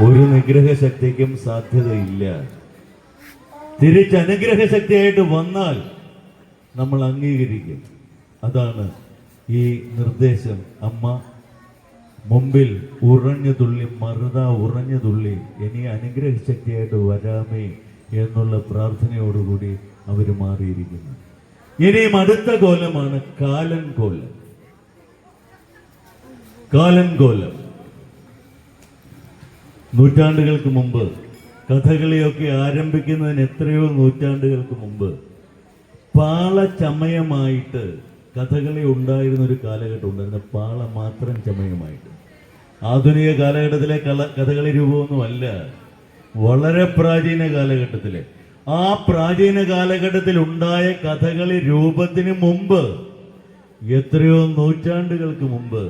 ഒരു നിഗ്രഹ ശക്തിക്കും സാധ്യതയില്ല. തിരിച്ച് അനുഗ്രഹ വന്നാൽ നമ്മൾ അംഗീകരിക്കും. അതാണ് ഈ നിർദ്ദേശം. അമ്മ മുമ്പിൽ ഉറഞ്ഞു തുള്ളി മറുത ഉറഞ്ഞു തുള്ളി ഇനി അനുഗ്രഹ ശക്തിയായിട്ട് വരാമേ എന്നുള്ള പ്രാർത്ഥനയോടുകൂടി അവർ മാറിയിരിക്കുന്നു. ഇനിയും അടുത്ത കോലമാണ് കാലൻ കോലം കാലൻ കോലം നൂറ്റാണ്ടുകൾക്ക് മുമ്പ് കഥകളിയൊക്കെ ആരംഭിക്കുന്നതിന് എത്രയോ നൂറ്റാണ്ടുകൾക്ക് മുമ്പ് പാളചമയമായിട്ട് കഥകളി ഉണ്ടായിരുന്ന ഒരു കാലഘട്ടം ഉണ്ടായിരുന്നു പാള മാത്രം ചമയമായിട്ട്. ആധുനിക കാലഘട്ടത്തിലെ കല കഥകളി രൂപമൊന്നുമല്ല. വളരെ പ്രാചീന കാലഘട്ടത്തിലെ. ആ പ്രാചീന കാലഘട്ടത്തിൽ ഉണ്ടായ കഥകളി രൂപത്തിന് മുമ്പ് എത്രയോ നൂറ്റാണ്ടുകൾക്ക് മുമ്പ്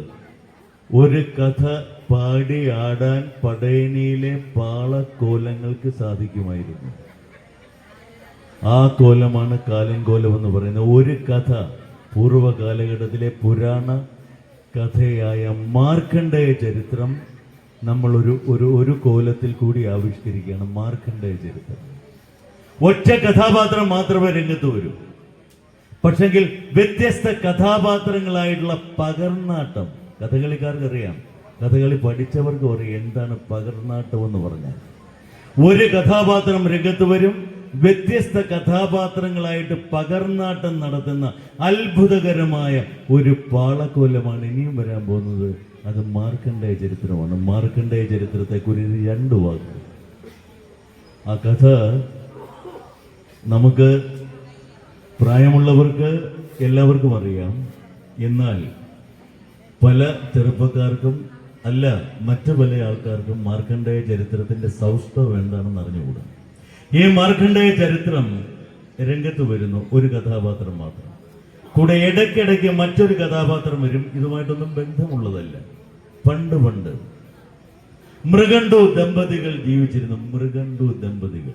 ഒരു കഥ പാടി ആടാൻ പടയണിയിലെ പാളക്കോലങ്ങൾക്ക് സാധിക്കുമായിരുന്നു. ആ കോലമാണ് കാലങ്കോലം എന്ന് പറയുന്നത്. ഒരു കഥ പൂർവ കാലഘട്ടത്തിലെ പുരാണ കഥയായ മാർക്കണ്ഡേയ ചരിത്രം നമ്മൾ ഒരു ഒരു ഒരു കോലത്തിൽ കൂടി ആവിഷ്കരിക്കുകയാണ് മാർക്കണ്ഡേയ ചരിത്രം. ഒറ്റ കഥാപാത്രം മാത്രമേ രംഗത്ത് വരൂ. പക്ഷെങ്കിൽ വ്യത്യസ്ത കഥാപാത്രങ്ങളായിട്ടുള്ള പകർന്നാട്ടം കഥകളിക്കാർക്ക് അറിയാം കഥകളി പഠിച്ചവർക്ക് ഒരു എന്താണ് പകർന്നാട്ടം എന്ന് പറഞ്ഞാൽ? ഒരു കഥാപാത്രം രംഗത്ത് വരും വ്യത്യസ്ത കഥാപാത്രങ്ങളായിട്ട് പകർന്നാട്ടം നടത്തുന്ന അത്ഭുതകരമായ ഒരു പാളക്കോലമാണ് ഇനിയും വരാൻ പോകുന്നത്. അത് മാർക്കണ്ഡേയ ചരിത്രമാണ്. മാർക്കണ്ഡേയ ചരിത്രത്തെ കുറിച്ച് രണ്ട് വാക്ക്. ആ കഥ നമുക്ക് പ്രായമുള്ളവർക്ക് എല്ലാവർക്കും അറിയാം. എന്നാൽ പല ചെറുപ്പക്കാർക്കും അല്ല മറ്റു പല ആൾക്കാർക്കും മാർക്കണ്ഡേയ ചരിത്രത്തിന്റെ സൗഷ്ഠവം എന്താണെന്ന് അറിഞ്ഞുകൂടാ. ഈ മാർക്കണ്ഡേയ ചരിത്രം രംഗത്ത് വരുന്നു ഒരു കഥാപാത്രം മാത്രം. കൂടെ ഇടയ്ക്കിടയ്ക്ക് മറ്റൊരു കഥാപാത്രം വരും ഇതുമായിട്ടൊന്നും ബന്ധമുള്ളതല്ല. പണ്ട് പണ്ട്. മൃഗണ്ടു ദമ്പതികൾ ജീവിച്ചിരുന്നു മൃഗണ്ടു ദമ്പതികൾ.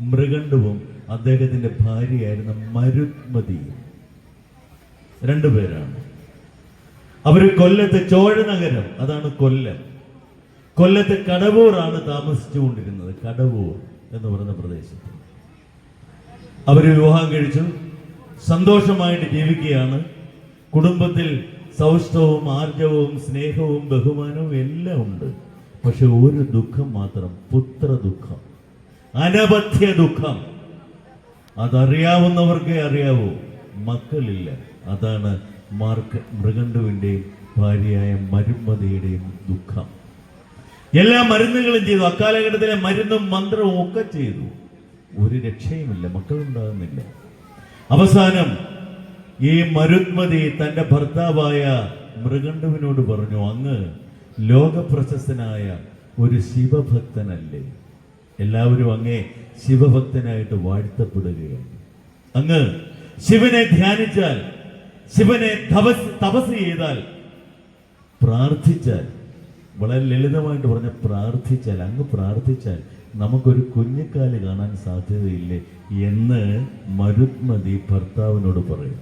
മൃഗണ്ടുവും അദ്ദേഹത്തിന്റെ ഭാര്യയായിരുന്ന മരുത്മതിയും രണ്ടുപേരാണ്. അവർ കൊല്ലത്ത് ചോഴ നഗരം അതാണ് കൊല്ലം. കൊല്ലത്ത് കടവൂറാണ് താമസിച്ചുകൊണ്ടിരുന്നത് കടവൂർ എന്ന് പറയുന്ന പ്രദേശത്ത്. അവർ വിവാഹം കഴിച്ചു സന്തോഷമായിട്ട് ജീവിക്കുകയാണ്. കുടുംബത്തിൽ സൗഷ്ടവും ആർജവും സ്നേഹവും ബഹുമാനവും എല്ലാം ഉണ്ട്. പക്ഷെ ഒരു ദുഃഖം മാത്രം പുത്ര ദുഃഖം അനവധ്യ ദുഃഖം. അതറിയാവുന്നവർക്കേ അറിയാവൂ മക്കളില്ല. അതാണ് മാർക്ക് മൃഗണ്ടുവിന്റെയും ഭാര്യയായ മരുമതിയുടെയും ദുഃഖം. എല്ലാ മരുന്നുകളും ചെയ്തു. അക്കാലഘട്ടത്തിലെ മരുന്നും മന്ത്രവും ഒക്കെ ചെയ്തു. ഒരു രക്ഷയുമില്ല മക്കളുണ്ടാകുന്നില്ല. അവസാനം ഈ മരുത്മതി തന്റെ ഭർത്താവായ മൃഗണ്ടുവിനോട് പറഞ്ഞു അങ്ങ് ലോകപ്രശസ്തനായ ഒരു ശിവഭക്തനല്ലേ. എല്ലാവരും അങ്ങേ ശിവഭക്തനായിട്ട് വാഴ്ത്തപ്പെടുകയാണ്. അങ്ങ് ശിവനെ ധ്യാനിച്ചാൽ ശിവനെ തപസ് തപസ് ചെയ്താൽ പ്രാർത്ഥിച്ചാൽ വളരെ ലളിതമായിട്ട് പറഞ്ഞ പ്രാർത്ഥിച്ചാൽ അങ്ങ് പ്രാർത്ഥിച്ചാൽ നമുക്കൊരു കുഞ്ഞിക്കാൽ കാണാൻ സാധ്യതയില്ലേ എന്ന് മരുത്മതി ഭർത്താവിനോട് പറയും.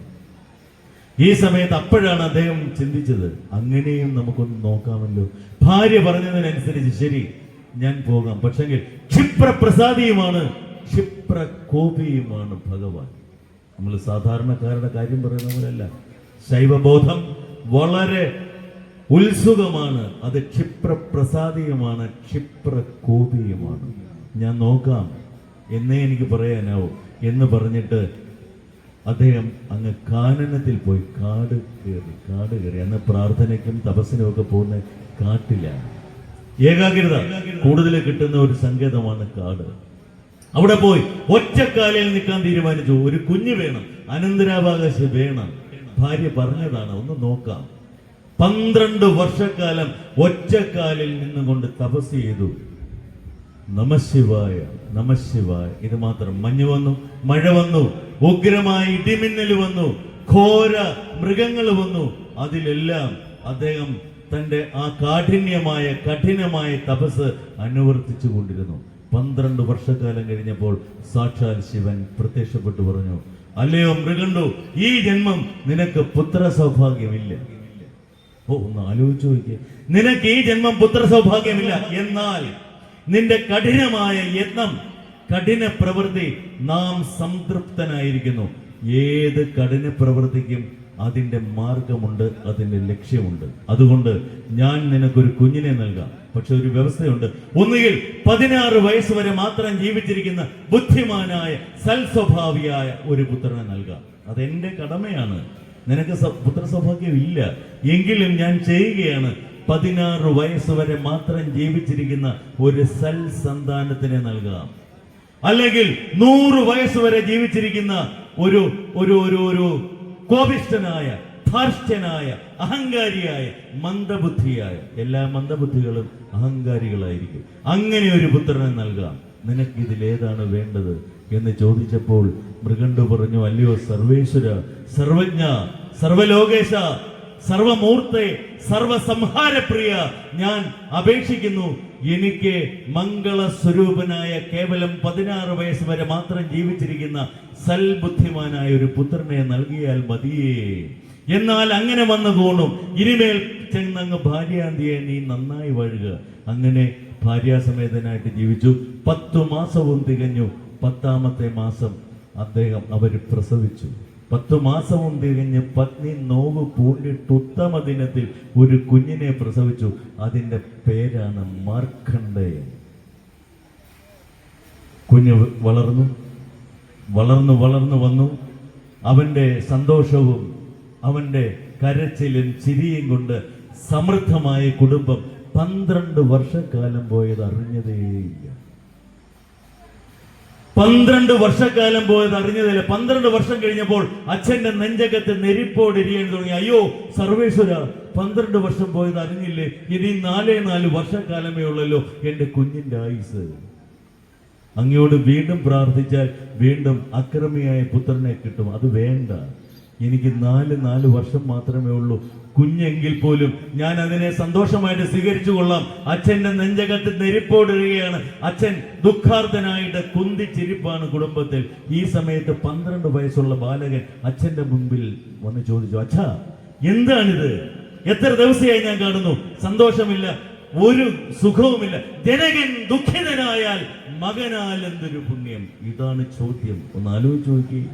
ഈ സമയത്ത് അപ്പോഴാണ് അദ്ദേഹം ചിന്തിച്ചത് അങ്ങനെയും നമുക്കൊന്ന് നോക്കാമല്ലോ. ഭാര്യ പറഞ്ഞതിനനുസരിച്ച് ശരി ഞാൻ പോകാം. പക്ഷെങ്കിൽ ക്ഷിപ്രപ്രസാദിയുമാണ് ക്ഷിപ്രകോപിയുമാണ് ഭഗവാൻ. നമ്മൾ സാധാരണക്കാരുടെ കാര്യം പറയുന്ന പോലെയല്ല. ശൈവബോധം വളരെ ഉത്സുകമാണ് അത് ക്ഷിപ്രപ്രസാദിയുമാണ് ക്ഷിപ്രകോപിയുമാണ്. ഞാൻ നോക്കാം എന്നേ എനിക്ക് പറയാനാവും. എന്ന് പറഞ്ഞിട്ട് അദ്ദേഹം അങ്ങ് കാനനത്തിൽ പോയി കാട് കയറി കാട് കയറി. അന്ന് പ്രാർത്ഥനയ്ക്കും തപസ്സിനും ഒക്കെ പോകുന്ന കാട്ടിലാണ്. ഏകാഗ്രത കൂടുതൽ കിട്ടുന്ന ഒരു സങ്കേതമാണ് കാട്. അവിടെ പോയി. ഒറ്റക്കാലിൽ നിൽക്കാൻ തീരുമാനിച്ചു. ഒരു കുഞ്ഞ് വേണം. അനന്തരാവകാശം വേണം. ഭാര്യ പറഞ്ഞതാണ്. ഒന്ന് നോക്കാം. പന്ത്രണ്ട് വർഷക്കാലം ഒറ്റക്കാലിൽ നിന്നുകൊണ്ട് തപസ് ചെയ്തു. നമശിവായ നമശിവായ ഇത് മാത്രം. മഞ്ഞ് വന്നു മഴ വന്നു ഉഗ്രമായ ഇടിമിന്നൽ വന്നു ഘോര മൃഗങ്ങൾ വന്നു. അതിലെല്ലാം അദ്ദേഹം തന്റെ ആ കാഠിന്യമായ കഠിനമായ തപസ് അനുവർത്തിച്ചു കൊണ്ടിരുന്നു പന്ത്രണ്ട് വർഷക്കാലം കഴിഞ്ഞപ്പോൾ സാക്ഷാൽ ശിവൻ പ്രത്യക്ഷപ്പെട്ടു പറഞ്ഞു അല്ലയോ മൃഗണ്ടു ഈ ജന്മം നിനക്ക് പുത്ര സൗഭാഗ്യമില്ല ഓ ഒന്ന് ആലോചിച്ചു നോക്കിയേ. നിനക്ക് ഈ ജന്മം പുത്ര സൗഭാഗ്യമില്ല എന്നാൽ നിന്റെ കഠിനമായ യത്നം കഠിന പ്രവൃത്തി നാം സംതൃപ്തനായിരിക്കുന്നു. ഏത് കഠിന പ്രവൃത്തിക്കും അതിന്റെ മാർഗമുണ്ട് അതിന്റെ ലക്ഷ്യമുണ്ട്. അതുകൊണ്ട് ഞാൻ നിനക്കൊരു കുഞ്ഞിനെ നൽകാം. പക്ഷെ ഒരു വ്യവസ്ഥയുണ്ട്. ഒന്നുകിൽ പതിനാറ് വയസ്സ് വരെ മാത്രം ജീവിച്ചിരിക്കുന്ന ബുദ്ധിമാനായ സൽസ്വഭാവിയായ ഒരു പുത്രനെ നൽകാം. അതെന്റെ കടമയാണ്. നിനക്ക് പുത്രസൗഭാഗ്യം പുത്ര സൗഭാഗ്യം ഇല്ല എങ്കിലും ഞാൻ ചെയ്യുകയാണ്. പതിനാറ് വയസ്സ് വരെ മാത്രം ജീവിച്ചിരിക്കുന്ന ഒരു സൽ സന്താനത്തിനെ നൽകാം. അല്ലെങ്കിൽ നൂറ് വയസ്സ് വരെ ജീവിച്ചിരിക്കുന്ന ഒരു ഒരു ഒരു ഒരു കോപിഷ്ഠനായ ധാർഷ്ട്യനായ അഹങ്കാരിയായ മന്ദബുദ്ധിയായ എല്ലാ മന്ദബുദ്ധികളും അഹങ്കാരികളായിരിക്കും. അങ്ങനെ ഒരു പുത്രനെ നൽകാം. നിനക്ക് ഇതിലേതാണ് വേണ്ടത്? എന്ന് ചോദിച്ചപ്പോൾ മൃഗണ്ടു പറഞ്ഞു അല്ലയോ സർവേശ്വര സർവജ്ഞ സർവലോകേശ സർവമൂർത്തെ സർവസംഹാരപ്രിയ ഞാൻ അപേക്ഷിക്കുന്നു. എനിക്ക് മംഗള സ്വരൂപനായ കേവലം പതിനാറ് വയസ്സ് വരെ മാത്രം ജീവിച്ചിരിക്കുന്ന സൽബുദ്ധിമാനായ ഒരു പുത്രനെ നൽകിയാൽ മതിയേ. എന്നാൽ അങ്ങനെ വന്നു തോന്നും. ഇനിമേൽ ചെന്നങ്ങ് ഭാര്യാന്തിയെ നീ നന്നായി വാഴുക. അങ്ങനെ ഭാര്യാസമേതനായിട്ട് ജീവിച്ചു. പത്തു മാസവും തികഞ്ഞു. പത്താമത്തെ മാസം അദ്ദേഹം അവർ പ്രസവിച്ചു. പത്തു മാസവും തികഞ്ഞ് പത്നി നോവ് പൂണ്ടിട്ട് ഉത്തമ ദിനത്തിൽ ഒരു കുഞ്ഞിനെ പ്രസവിച്ചു. അതിന്റെ പേരാണ് മാർക്കണ്ഡേയൻ കുഞ്ഞ് വളർന്നു വളർന്നു വളർന്നു വന്നു. അവന്റെ സന്തോഷവും അവന്റെ കരച്ചിലും ചിരിയും കൊണ്ട് സമൃദ്ധമായ കുടുംബം പന്ത്രണ്ട് വർഷക്കാലം പോയത് അറിഞ്ഞതേയില്ല. പന്ത്രണ്ട് വർഷക്കാലം പോയത് അറിഞ്ഞതല്ല പന്ത്രണ്ട് വർഷം കഴിഞ്ഞപ്പോൾ അച്ഛന്റെ നെഞ്ചകത്ത് നെരിപ്പോടിരിയാൻ തുടങ്ങി. അയ്യോ സർവേശ്വര പന്ത്രണ്ട് വർഷം പോയത് അറിഞ്ഞില്ലേ? ഇനി നാലേ നാല് വർഷക്കാലമേ ഉള്ളല്ലോ എന്റെ കുഞ്ഞിന്റെ ആയുസ്. അങ്ങയോട് വീണ്ടും പ്രാർത്ഥിച്ചാൽ വീണ്ടും അക്രമിയായ പുത്രനെ കിട്ടും. അത് വേണ്ട. എനിക്ക് നാല് നാല് വർഷം മാത്രമേ ഉള്ളൂ. കുഞ്ഞെങ്കിൽ പോലും ഞാൻ അതിനെ സന്തോഷമായിട്ട് സ്വീകരിച്ചു കൊള്ളാം. അച്ഛന്റെ നെഞ്ചകത്ത് നെരിപ്പോടുകയാണ് അച്ഛൻ ദുഃഖാർത്ഥനായിട്ട് കുന്തിച്ചിരിപ്പാണ് കുടുംബത്തിൽ. ഈ സമയത്ത് പന്ത്രണ്ട് വയസ്സുള്ള ബാലകൻ അച്ഛന്റെ മുമ്പിൽ വന്ന് ചോദിച്ചു അച്ഛാ എന്താണിത്? എത്ര ദിവസമായി ഞാൻ കാണുന്നു? സന്തോഷമില്ല ഒരു സുഖവുമില്ല. ജനകൻ ദുഃഖിതനായാൽ മകനാൽ എന്തൊരു പുണ്യം? ഇതാണ് ചോദ്യം. ഒന്ന് ആലോചിച്ച് നോക്കി.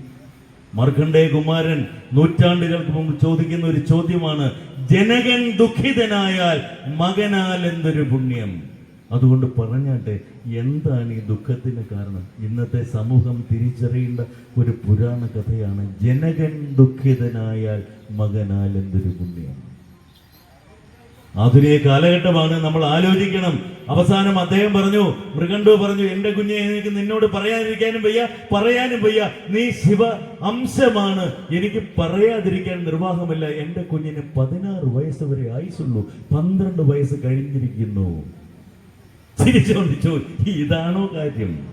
മർക്കണ്ഡേ കുമാരൻ നൂറ്റാണ്ടുകൾക്ക് മുമ്പ് ചോദിക്കുന്ന ഒരു ചോദ്യമാണ് ജനകൻ ദുഃഖിതനായാൽ മകനാൽ എന്തൊരു പുണ്യം? അതുകൊണ്ട് പറഞ്ഞാട്ടെ എന്താണ് ഈ ദുഃഖത്തിന് കാരണം? ഇന്നത്തെ സമൂഹം തിരിച്ചറിയേണ്ട ഒരു പുരാണ കഥയാണ് ജനകൻ ദുഃഖിതനായാൽ മകനാൽ എന്തൊരു പുണ്യം? ആധുനിക കാലഘട്ടമാണ് നമ്മൾ ആലോചിക്കണം. അവസാനം അദ്ദേഹം പറഞ്ഞു മൃഗണ്ടു പറഞ്ഞു എന്റെ കുഞ്ഞെ എനിക്ക് നിന്നോട് പറയാതിരിക്കാനും വയ്യ പറയാനും വയ്യ. നീ ശിവ അംശമാണ്. എനിക്ക് പറയാതിരിക്കാൻ നിർവാഹമില്ല. എന്റെ കുഞ്ഞിന് പതിനാറ് വയസ്സ് വരെ ആയുസുള്ളൂ പന്ത്രണ്ട് വയസ്സ് കഴിഞ്ഞിരിക്കുന്നു. ചിരിച്ചോണ്ട് ചോദിച്ചു ഇതാണോ കാര്യം?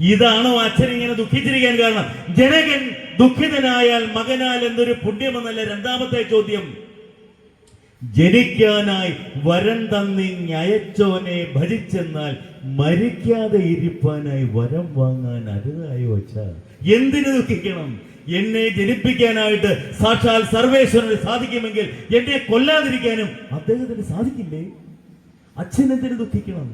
ഇതാണോ അച്ഛൻ ഇങ്ങനെ ദുഃഖിച്ചിരിക്കാൻ കാരണം? ജനകൻ ദുഃഖിതനായാൽ മകനാൽ എന്തൊരു പുണ്യമെന്നല്ല രണ്ടാമത്തെ ചോദ്യം. ജനിക്കാനായി വരം തന്നി ഞയച്ചോനെ ഭരിച്ചെന്നാൽ മരിക്കാതെ ഇരിപ്പാനായി വരം വാങ്ങാൻ അരുതായി വച്ച എന്തിനു ദുഃഖിക്കണം? എന്നെ ജനിപ്പിക്കാനായിട്ട് സാക്ഷാൽ സർവേശ്വരന് സാധിക്കുമെങ്കിൽ എന്നെ കൊല്ലാതിരിക്കാനും അദ്ദേഹത്തിന് സാധിക്കില്ലേ? അച്ഛനെന്തിനു ദുഃഖിക്കണം?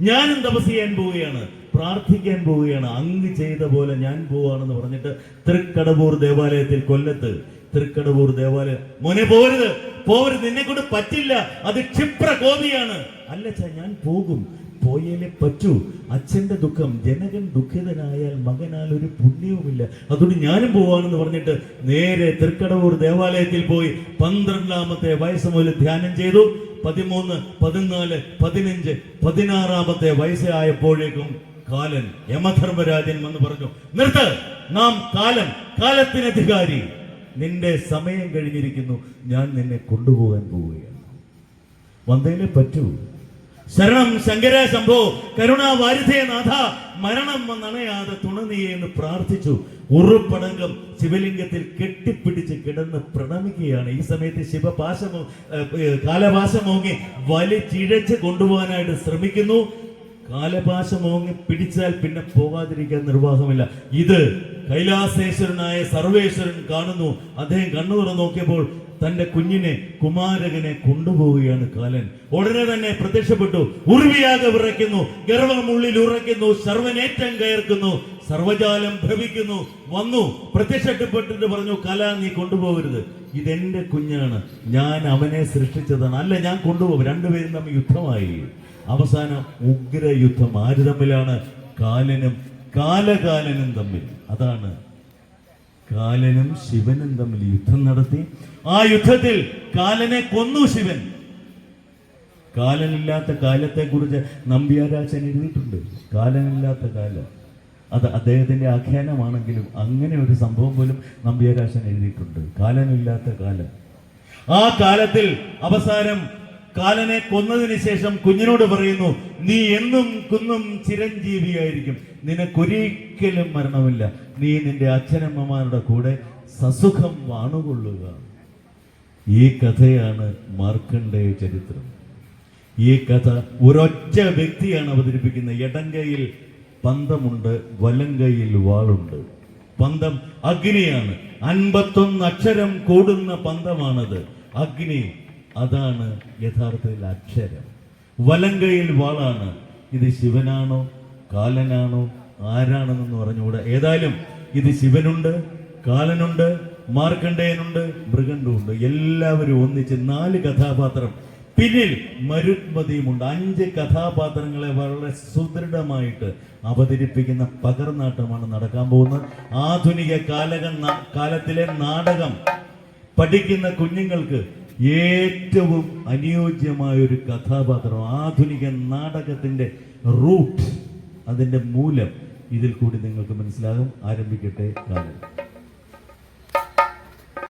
ഞാനും തപസ് ചെയ്യാൻ പോവുകയാണ് പ്രാർത്ഥിക്കാൻ പോവുകയാണ് അങ്ങ് ചെയ്ത പോലെ ഞാൻ പോവാണെന്ന് പറഞ്ഞിട്ട് തൃക്കടവൂർ ദേവാലയത്തിൽ കൊല്ലത്ത് തൃക്കടവൂർ ദേവാലയം. മോനെ പോരുത്. പോവരുത് നിന്നെ കൊണ്ട് പറ്റില്ല. അത് ക്ഷിപ്ര ഗോപിയാണ് അല്ല ഞാൻ പോകും. പോയേലെ പറ്റൂ. അച്ഛന്റെ ദുഃഖം ജനകൻ ദുഃഖിതനായാൽ മകനാൽ ഒരു പുണ്യവുമില്ല. അതുകൊണ്ട് ഞാനും പോവാണെന്ന് പറഞ്ഞിട്ട് നേരെ തൃക്കടവൂർ ദേവാലയത്തിൽ പോയി പന്ത്രണ്ടാമത്തെ വയസ്സ് മുതൽ ധ്യാനം ചെയ്തു. പതിമൂന്ന് പതിനാല് പതിനഞ്ച് പതിനാറാമത്തെ വയസ്സായപ്പോഴേക്കും കാലൻ യമധർമ്മരാജൻ എന്ന് പറഞ്ഞു നിർത്ത്. നാം കാലം കാലത്തിനധികാരി. നിന്റെ സമയം കഴിഞ്ഞിരിക്കുന്നു. ഞാൻ നിന്നെ കൊണ്ടുപോകാൻ പോവുകയാണ്. വന്നതിനെ പറ്റൂ. ശരണം ശങ്കര ശംഭോ കരുണാവാരിധേനാഥ മരണം വന്നണയാതെ തുണനീയെ എന്ന് പ്രാർത്ഥിച്ചു. ഉറുപ്പടങ്കം ശിവലിംഗത്തിൽ കെട്ടിപ്പിടിച്ച് കിടന്ന് പ്രണമിക്കുകയാണ്. ഈ സമയത്ത് ശിവപാശമോ കാലപാശമോങ്ങി വലിച്ചിഴച്ച് കൊണ്ടുപോകാനായിട്ട് ശ്രമിക്കുന്നു. കാലപാശമോങ്ങി പിടിച്ചാൽ പിന്നെ പോകാതിരിക്കാൻ നിർവാഹമില്ല. ഇത് കൈലാസേശ്വരനായ സർവേശ്വരൻ കാണുന്നു. അദ്ദേഹം കണ്ണു നോക്കിയപ്പോൾ തന്റെ കുഞ്ഞിനെ കുമാരകനെ കൊണ്ടുപോവുകയാണ് കാലൻ. ഉടനെ തന്നെ പ്രത്യക്ഷപ്പെട്ടു. ഉറുവിയാകെ വിറയ്ക്കുന്നു. ഗർവമുള്ളിൽ ഉറയ്ക്കുന്നു. സർവനേറ്റം കയർക്കുന്നു. സർവജാലം ഭ്രമിക്കുന്നു വന്നു. പ്രത്യക്ഷപ്പെട്ടിട്ട് പറഞ്ഞു കല നീ കൊണ്ടുപോകരുത്. ഇതെന്റെ കുഞ്ഞാണ്. ഞാൻ അവനെ സൃഷ്ടിച്ചതാണ്. അല്ല ഞാൻ കൊണ്ടുപോകും. രണ്ടുപേരും തമ്മിൽ യുദ്ധമായി. അവസാനം ഉഗ്ര യുദ്ധം ആര് തമ്മിലാണ്? കാലനും കാലകാലനും തമ്മിൽ. അതാണ് കാലനും ശിവനും തമ്മിൽ യുദ്ധം നടത്തി. ആ യുദ്ധത്തിൽ കാലനെ കൊന്നു ശിവൻ. കാലനില്ലാത്ത കാലത്തെ കുറിച്ച് നമ്പ്യാരാജൻ എഴുതിയിട്ടുണ്ട്. കാലനില്ലാത്ത കാലം. അത് അദ്ദേഹത്തിന്റെ ആഖ്യാനമാണെങ്കിലും അങ്ങനെ ഒരു സംഭവം പോലും നമ്പ്യാരാശൻ എഴുതിയിട്ടുണ്ട്. കാലനില്ലാത്ത കാലം. ആ കാലത്തിൽ അവസാനം കാലനെ കൊന്നതിന് ശേഷം കുഞ്ഞിനോട് പറയുന്നു നീ എന്നും കുന്നും ചിരഞ്ജീവിയായിരിക്കും. നിനക്കൊരിക്കലും മരണമില്ല. നീ നിന്റെ അച്ഛനമ്മമാരുടെ കൂടെ സസുഖം വാണുകൊള്ളുക. ഈ കഥയാണ് മാർക്കണ്ഡേയ ചരിത്രം. ഈ കഥ ഒരൊറ്റ വ്യക്തിയാണ് അവതരിപ്പിക്കുന്നത്. എടങ്കയിൽ പന്തമുണ്ട് വലങ്കയിൽ വാളുണ്ട്. പന്തം അഗ്നിയാണ്. അൻപത്തൊന്ന് അക്ഷരം കൂടുന്ന പന്തമാണത്. അഗ്നി അതാണ് യഥാർത്ഥത്തിൽ അക്ഷരം. വലങ്കയിൽ വാളാണ്. ഇത് ശിവനാണോ? കാലനാണോ? ആരാണെന്ന് പറഞ്ഞുകൂടെ. ഏതായാലും ഇത് ശിവനുണ്ട് കാലനുണ്ട് മാർക്കണ്ഡേയനുണ്ട് മൃഗണ്ടുണ്ട് എല്ലാവരും ഒന്നിച്ച് നാല് കഥാപാത്രം. പിന്നിൽ മരുത്മതിയുമുണ്ട്. അഞ്ച് കഥാപാത്രങ്ങളെ വളരെ സുദൃഢമായിട്ട് അവതരിപ്പിക്കുന്ന പകർനാട്ടമാണ് നടക്കാൻ പോകുന്നത്. ആധുനിക കാലക കാലത്തിലെ നാടകം പഠിക്കുന്ന കുഞ്ഞുങ്ങൾക്ക് ഏറ്റവും അനുയോജ്യമായ ഒരു കഥാപാത്രം ആധുനിക നാടകത്തിന്റെ റൂട്ട് അതിന്റെ മൂലം ഇതിൽ കൂടി നിങ്ങൾക്ക് മനസ്സിലാകും. ആരംഭിക്കട്ടെ കാലം